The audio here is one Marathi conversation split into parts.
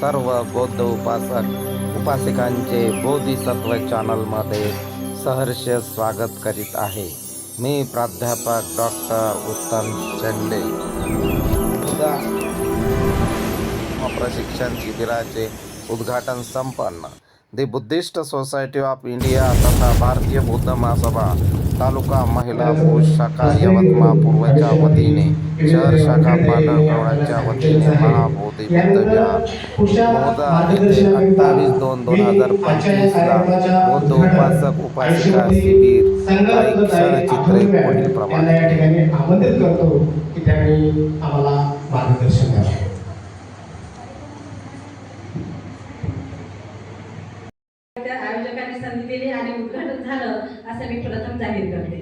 सर्व बौद्ध उपासक उपासिकांचे बोधिसत्व चॅनलमध्ये सहर्ष स्वागत करीत आहे. मी प्राध्यापक डॉक्टर उत्तम शेंडे. उदा प्रशिक्षण शिबिराचे उद्घाटन संपन्न. The Buddhist society of India तथा भारतीय बौद्ध महासभा तालुका महिला पुरुष शाखा यवतमाळ पूर्वच्या वतीने शहर शाखा पांढरकवड्याच्या वतीने महाबोधी बुद्ध विहार चौदा येथे अठ्ठावीस दोन दोन हजार पंचवीसला बौद्ध उपासक उपासिका शिबिर काही क्षणचित्रे पुढील त्यांना प्रमाणे या ठिकाणी आमंत्रित करतो की त्यांनी आम्हाला मार्गदर्शन करावं त्या संधी दिली आणि उद्घाटन झालं असं मी प्रथम जाहीर करते.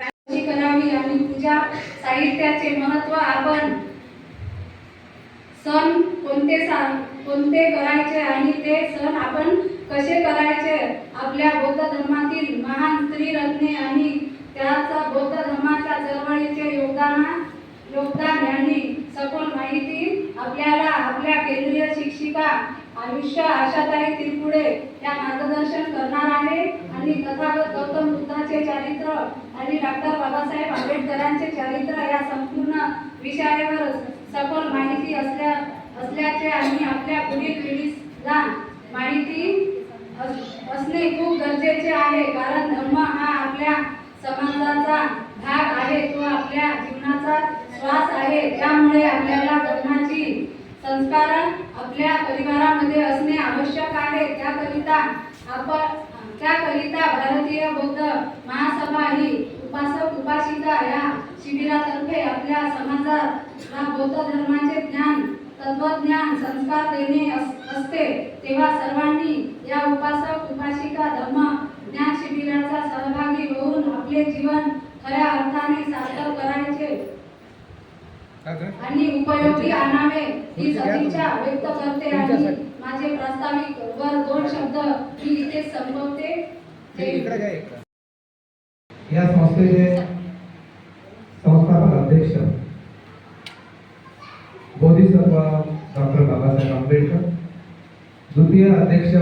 कशी करावी आणि पूजा साहित्याचे महत्त्व आपण सण कोणते सा- कोणते करायचे आणि ते सण आपण कसे करायचे? आपल्या बौद्ध धर्मातील महान स्त्रीरत्ने आणि त्याचा बौद्ध धर्माच्या चळवळीचे योगदान योगदान यांनी सखोल माहिती आपल्याला आपल्या केंद्रीय शिक्षिका आयुष्य आशाताई तिरपुडे या मार्गदर्शन करणार आहे. आणि तथागत गौतम बुद्धाचे चारित्र आणि डॉक्टर बाबासाहेब आंबेडकरांचे चारित्र या संपूर्ण विषयावर सखोल माहिती असल्या असल्याचे आणि आपल्या पुढील पिढीला माहिती अस- असणे खूप गरजेचे आहे. कारण धर्म हा आपल्या समाजाचा भाग आहे. तो आपल्या जीवनाचा श्वास आहे. त्यामुळे आपल्याला धर्माची संस्कार आपल्या परिवारामध्ये असणे आवश्यक आहे. त्याकरिता आपण त्याकरिता भारतीय बौद्ध महासभा ही उपासक उपासिका या शिबिरातर्फे आपल्या समाजात बौद्ध धर्माचे ज्ञान तत्वज्ञान संस्कार देणे अस- असते. तेव्हा सर्वांनी या उपासक उपासिका धर्म ज्ञान शिबिराचा सहभागी होऊन आपले जीवन खऱ्या अर्थाने सार्थक करायचे. आणि उपयोगी आणावे ही सदिच्छा व्यक्त करते आणि माझे प्रास्ताविक वर दोन शब्द मी इथे संपवते. या संस्थेचे संस्थापक अध्यक्ष बोधिसत्व डॉक्टर बाबासाहेब आंबेडकर द्वितीय अध्यक्ष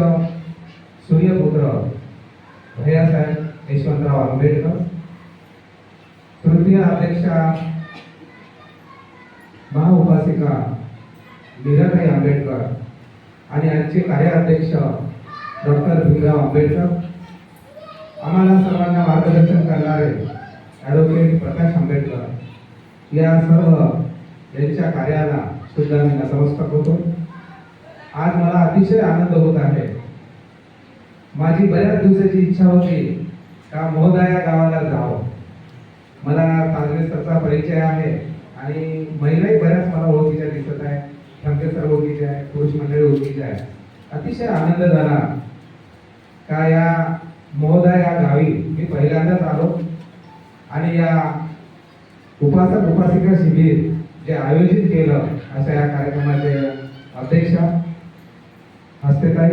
सूर्यपुत्र भैयासाहेब यशवंतराव आंबेडकर तृतीय अध्यक्षा महाउपासिका मीराबाई आंबेडकर आणि आजचे कार्याध्यक्ष डॉक्टर भीमराव आंबेडकर. आम्हाला सर्वांना मार्गदर्शन करणारे ॲडव्होकेट प्रकाश आंबेडकर. या सर्व यांच्या कार्याला सुद्धा मी नतमस्तक होतो. आज मला अतिशय आनंद होत आहे. माझी बऱ्याच दिवसाची इच्छा होती का महोदया या गावाला जावं. मला काँग्रेसचा परिचय आहे. आणि महिलाही बऱ्याच मला ओळखीच्या दिसत आहे ठमके सर ओळखीचे आहे पुरुष मंडळी ओळखीचे आहे अतिशय आनंद झाला. का या महोदय या गावी? मी पहिल्यांदाच आलो. आणि या उपासक उपासिका शिबिर जे आयोजित केलं अशा या कार्यक्रमाचे अध्यक्ष हस्तेताई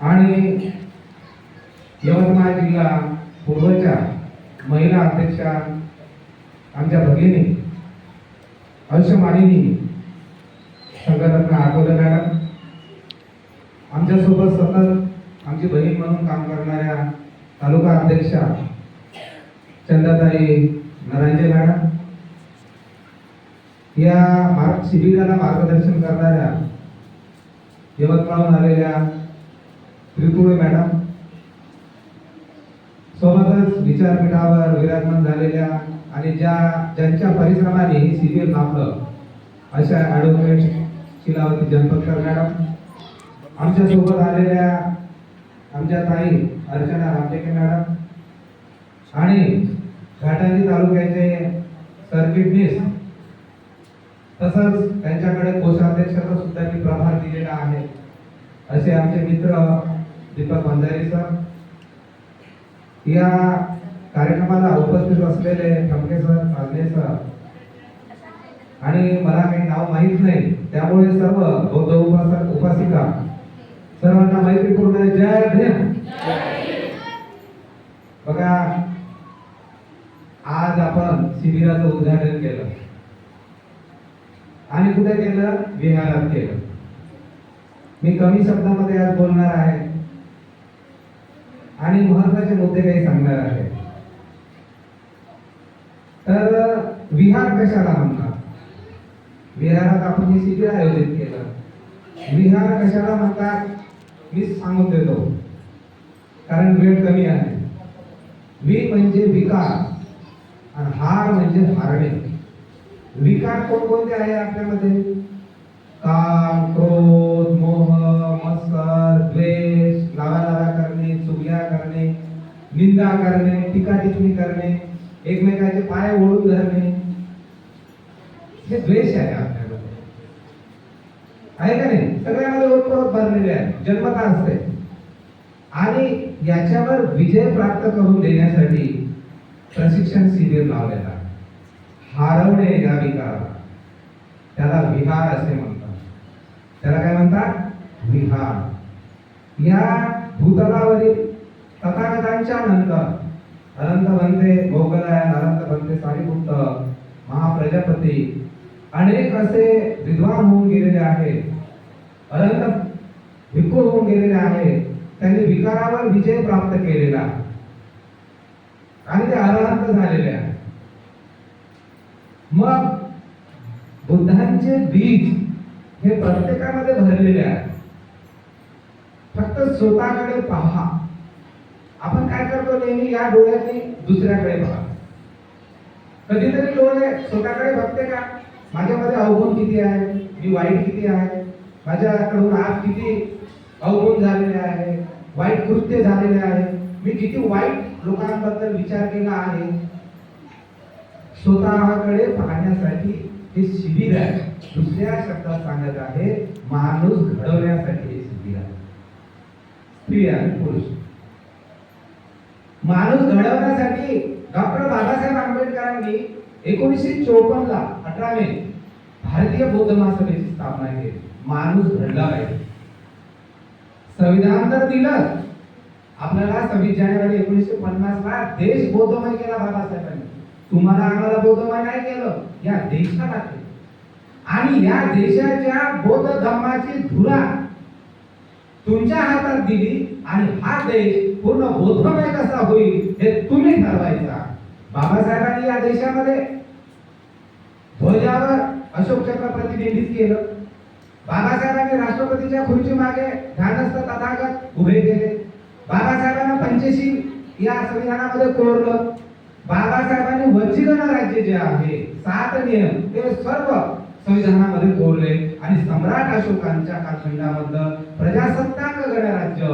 आणि यवतमाळ जिल्हा पूर्वच्या महिला अध्यक्षा आमच्या भगिनी अंशमालिनी संघटना आठवलं मॅडम आमच्यासोबत सतत आमची बहीण म्हणून काम करणाऱ्या तालुका अध्यक्षा चंदाताई नरांजे मॅडम या मार्ग शिबिराला मार्गदर्शन करणाऱ्या यवतमाळून आलेल्या त्रिपुरे मॅडम सोबतच विचारपीठावर विराजमान झालेल्या आणि ज्या ज्यांच्या परिश्रमाने ही सिरियल लाभलं अशा ॲडव्होकेट शिलावती जनपदकर मॅडम आमच्यासोबत आलेल्या आमच्या ताई अर्चना रामटेके मॅडम आणि घाटांजी तालुक्याचे सरचिटणीस तसंच त्यांच्याकडे कोषाध्यक्षाचा सुद्धा मी प्रभार दिलेला आहे असे आमचे मित्र दीपक भंडारी सर या कार्यक्रमाला उपस्थित असलेले ठमके सर काजले सर. आणि मला काही नाव माहीत नाही त्यामुळे सर्व बौद्ध उपासक उपासिका. सर्वांना मैत्रीपूर्ण जय भीम. बघा आज आपण शिबिराचं उद्घाटन केलं. आणि कुठे केलं? विहारात केलं. मी कमी शब्दामध्ये आज बोलणार आहे. आणि महत्त्वाचे मुद्दे काही सांगणार आहे. तर विहार कशाला म्हणतात? विहारात आपण हे शिबिर आयोजित केलं. विहार कशाला म्हणतात? मी सांगून देतो. कारण वेळ कमी आहे. वि म्हणजे विकार आणि हार म्हणजे हारणे. विकार कोणकोणते आहे आपल्यामध्ये? काम क्रोध मोह मत्सर द्वेष लावा लावा करणे चुगल्या करणे निंदा करणे टीका टिप्पणी करणे. एकमेकांचे पाय ओढून धरणे. हे द्वेष आहे आपल्यामध्ये आहे का नाही? सगळ्यामध्ये ओतप्रोत भरलेले आहे. जन्मता असते आणि याच्यावर विजय प्राप्त करून देण्यासाठी प्रशिक्षण शिबिर लावलेला हारवणे या विकाराला त्याला विहार असे म्हणतात. त्याला काय म्हणतात? विहार. या भूतलावरील तथागतांच्या नंतर अनंत बनते मोगलायन अनंत बनते सारीपुत्त महाप्रजापती. अनेक असे विद्वान होऊन गेलेले आहेत. अनंत भिक्खू होऊन गेलेले आहेत. त्यांनी विकारावर विजय प्राप्त केलेला. आणि ते अरहंत झालेले आहे मग बुद्धांचे बीज हे प्रत्येकामध्ये भरलेले आहे फक्त स्वतःकडे पहा. आपण काय करतो नेहमी या डोळ्याने दुसऱ्याकडे बघा. कधीतरी डोळे स्वतःकडे बघते का? माझ्यामध्ये अवगुण किती आहे? मी वाईट किती आहे? माझ्याकडून आज किती अवगुण झालेले आहे? वाईट कृत्य झालेले आहे? मी किती वाईट लोकांबद्दल विचार केला आहे? स्वतःकडे पाहण्यासाठी हे शिबिर आहे. दुसऱ्या शब्दात सांगत आहे माणूस घडवण्यासाठी हे शिबिर आहे. स्त्री आणि पुरुष. माणूस घडवण्यासाठी डॉक्टर बाबासाहेब आंबेडकरांनी एकोणीसशे चोपन्न ला अठरा मे भारतीय बौद्ध महासभेची स्थापना केली. माणूस घडला पाहिजे. संविधान तर दिलं आपल्याला सव्वीस जानेवारी एकोणीसशे पन्नास ला देश बौद्धमय केला बाबासाहेबांनी. तुम्हाला आम्हाला बौद्धमय नाही केलं या देशाला आणि या देशाच्या बौद्ध धर्माची धुरा तुमच्या हातात दिली आणि हा देश पूर्ण बोधमय कसा होईल हे तुम्ही ठरवायचा. बाबासाहेबांनी या देशामध्ये ध्वजावर अशोक चक्र प्रतिबिंबित केलं. बाबासाहेबांनी राष्ट्रपतीच्या खुर्ची मागे ध्यानस्थ तथागत उभे केले. बाबासाहेबांना पंचशील या संविधानामध्ये कोरलं. बाबासाहेबांनी वंचित राज्य जे आहे सात नियम ते सर्व संविधानामध्ये कोरले आणि सम्राट अशोकांच्या कालखंडामधलं प्रजासत्ताक गणराज्य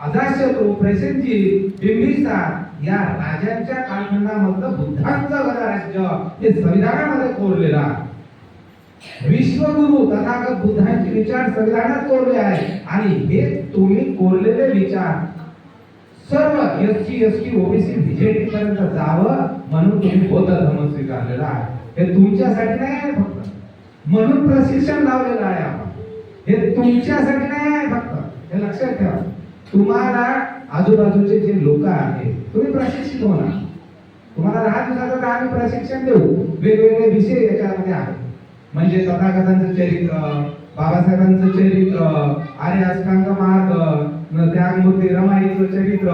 अजाशत्रू प्रेसेंजी बिंबिसार या राजांच्या कालखंडामधलं बुद्धांचं गणराज्य हे संविधानामध्ये कोरलेलं आहे. विश्वगुरु तथागत बुद्धांचे विचार संविधानात कोरले आहे आणि हे तुम्ही कोरलेले विचार सर्व S C S T OBC BJP पर्यंत जावं म्हणून तुम्ही बौद्ध धर्म स्वीकारलेला आहे. हे तुमच्यासाठी नाही आहे फक्त. म्हणून प्रशिक्षण लावलेलं आहे आपण. हे तुमच्यासाठी नाही आहे फक्त. हे लक्षात ठेवा. तुम्हाला आजूबाजूचे जे लोक आहेत तुम्ही प्रशिक्षित होणार. तुम्हाला दहा दिवसाचं तर आम्ही प्रशिक्षण देऊ. वेगवेगळे विषय याच्यामध्ये आहेत. म्हणजे तथागतांचं चरित्र बाबासाहेबांचं चरित्र आर्य अष्टांग मार्ग न रमाईचं चरित्र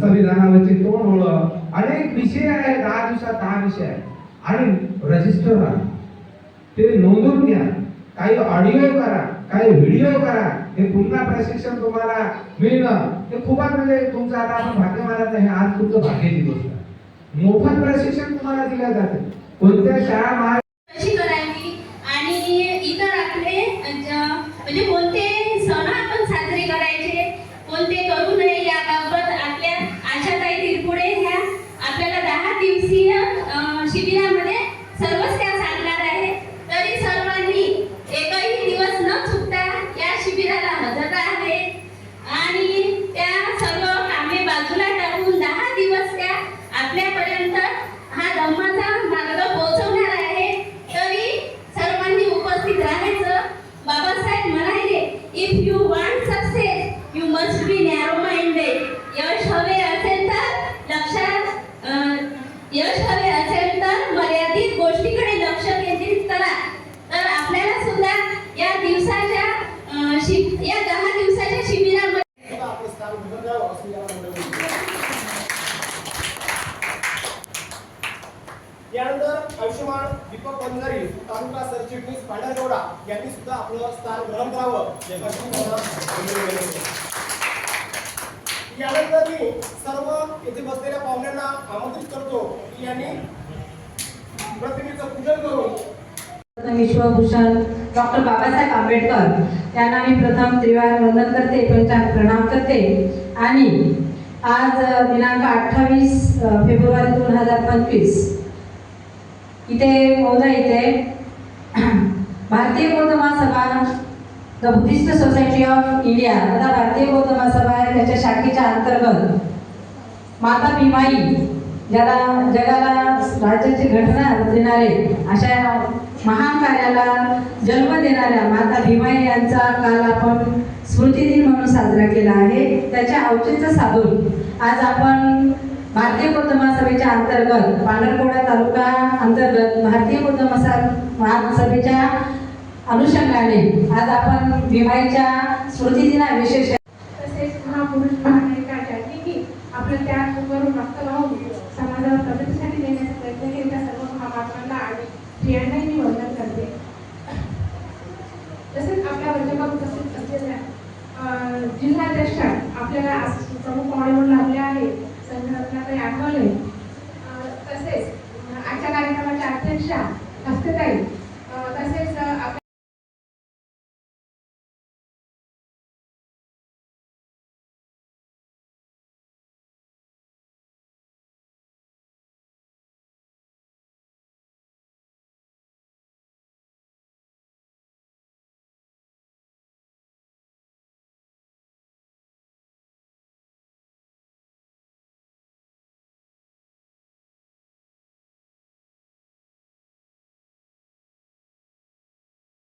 संविधानावरची तोंड ओळख. अनेक विषय आहेत. दहा दिवसात दहा विषय आहेत. आणि रजिस्टर आहे. ते नोंदून घ्या. काही ऑडिओ करा काही व्हिडिओ करा. हे पुन्हा प्रशिक्षण तुम्हाला मिळणं. हे खूपच म्हणजे तुमचं आता आपण भाग्य मानत नाही आज तुमचं भाग्याची गोष्ट. मोफत प्रशिक्षण तुम्हाला दिलं जाते. कोणत्या शाळा महाराज कशी करावी? आणि इतर आपले म्हणजे कोणते सण आपण साजरे करायचे कोणते करू नये याबाबत आपल्या आशाताई तिरपुडे ह्या आपल्याला दहा दिवसीय अ, शिबिरामध्ये सर्वच त्या सांगणार आहे तरी सर्वांनी एकही दिवस न चुकता या शिबिराला हजर राहावे आणि त्या सर्व कामे बाजूला टाकून दहा दिवस त्या आपल्यापर्यंत हा धम्माचा मार्ग पोहोचवणार आहे तरी सर्वांनी उपस्थित राहायचं बाबासाहेब म्हणाले if you want success you must be narrow minded यश हवे असेल तर लक्षात अं, यश हवे असेल तर मर्यादित पानरगौडा यांनी सुद्धा आपलं स्थान ग्रहण करावं अशी मला विनंती आहे. यानंतर मी सर्व येथे बसलेल्या पाहुण्यांना आमंत्रित करतो की यांनी प्रतिमेचं पूजन करून विश्वभूषण डॉक्टर बाबासाहेब आंबेडकर यांना मी प्रथम त्रिवार वंदन करते पंचांग प्रणाम करते. आणि आज दिनांक अठ्ठावीस फेब्रुवारी दोन हजार पंचवीस. इथे महोदय इथे भारतीय बौद्ध the Buddhist society of India तथा भारतीय बौद्ध महासभा आहे त्याच्या शाखेच्या अंतर्गत माता भीमाई ज्याला जगाला राज्याची घटना देणारे अशा महान कार्याला जन्म देणाऱ्या माता भीमाई यांचा काल आपण स्मृतिदिन म्हणून साजरा केला आहे. त्याच्या औचित्य साधून आज आपण भारतीय बौद्ध महासभेच्या अंतर्गत पांढरकोडा तालुका अंतर्गत भारतीय बौद्ध महासभेच्या अनुषंगाने. आज आपण भीमाईच्या स्मृतिदिना विशेष तसेच महापुरुष महानायकाच्या की आपलं त्याग करून रक्त वाहून समाजाला प्रगतीसाठी देण्याचा प्रयत्न केला त्या सर्व महामानवांना आणि स्त्रियांनाही मी वंदन करते. तसेच आपल्या वर्गाला उपस्थित असलेल्या अं, जिल्हाध्यक्षा आपल्याला प्रमुख पाहुणे म्हणून लाभले आहे? संघटनाताई आठवले. तसेच आजच्या कार्यक्रमाच्या अध्यक्षा हस्तताई.